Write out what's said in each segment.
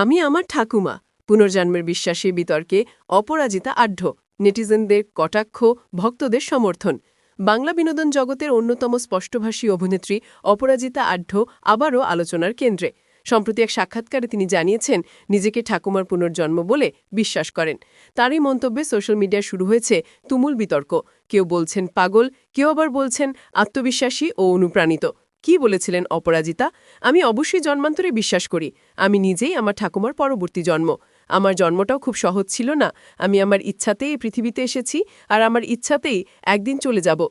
আমি আমার ঠাকুমা, পুনর্জন্মের বিশ্বাসী বিতর্কে অপরাজিতা আঢ্য, নেটিজেনদের কটাক্ষ, ভক্তদের সমর্থন। বাংলা বিনোদন জগতের অন্যতম স্পষ্টভাষী অভিনেত্রী অপরাজিতা আঢ্য আবারও আলোচনার কেন্দ্রে। সম্প্রতি এক সাক্ষাৎকারে তিনি জানিয়েছেন, নিজেকে ঠাকুমার পুনর্জন্ম বলে বিশ্বাস করেন। তারই মন্তব্যে সোশ্যাল মিডিয়ায় শুরু হয়েছে তুমুল বিতর্ক। কেউ বলছেন পাগল, কেউ আবার বলছেন আত্মবিশ্বাসী ও অনুপ্রাণিত। কি বলেছিলেন অপরাজিতা? আমি অবশ্যই জন্মান্তরে বিশ্বাস করি। আমি নিজেই আমার ঠাকুমার পরবর্তী জন্ম। আমার জন্মটাও খুব সহজ ছিল না। আমি আমার ইচ্ছাতেই এই পৃথিবীতে এসেছি আর আমার ইচ্ছাতেই একদিন চলে যাব।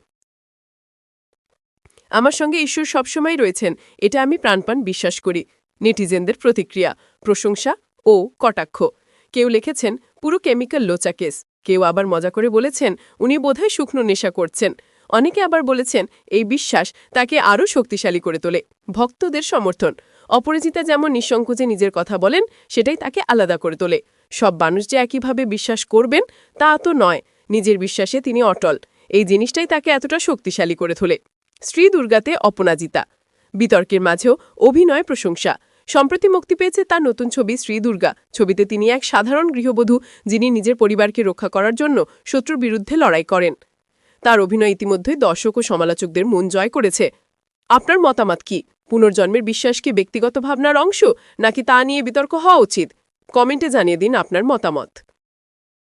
আমার সঙ্গে ঈশ্বর সবসময় রয়েছেন। এটা আমি প্রাণপান বিশ্বাস করি। নেটিজেনদের প্রতিক্রিয়া, প্রশংসা ও কটাক্ষ। কেউ লিখেছেন, পুরো কেমিক্যাল লোচা কেস কেউ আবার মজা করে বলেছেন, উনি বোধহয় শুকনো নেশা করছেন। অনেকে আবার বলেছেন, এই বিশ্বাস তাকে আরও শক্তিশালী করে তোলে। ভক্তদের সমর্থন। অপরাজিতা যেমন নিঃসংকোচে নিজের কথা বলেন, সেটাই তাকে আলাদা করে তোলে। সব মানুষ যে একইভাবে বিশ্বাস করবেন, তা তো নয়। নিজের বিশ্বাসে তিনি অটল। এই জিনিসটাই তাকে এতটা শক্তিশালী করে তোলে। শ্রী দুর্গাতে অপরাজিতা। বিতর্কের মাঝেও অভিনয় প্রশংসা। সম্প্রতি মুক্তি পেয়েছে তার নতুন ছবি শ্রী দুর্গা। ছবিতে তিনি এক সাধারণ গৃহবধূ, যিনি নিজের পরিবারকে রক্ষা করার জন্য শত্রুর বিরুদ্ধে লড়াই করেন। তার অভিনয় ইতিমধ্যে দর্শক ও সমালোচকদের মন জয় করেছে। আপনার মতামত কি? পুনর্জন্মের বিশ্বাস কি ব্যক্তিগত ভাবনার অংশ? নাকি তা নিয়ে বিতর্ক হওয়া উচিত? কমেন্টে জানিয়ে দিন আপনার মতামত।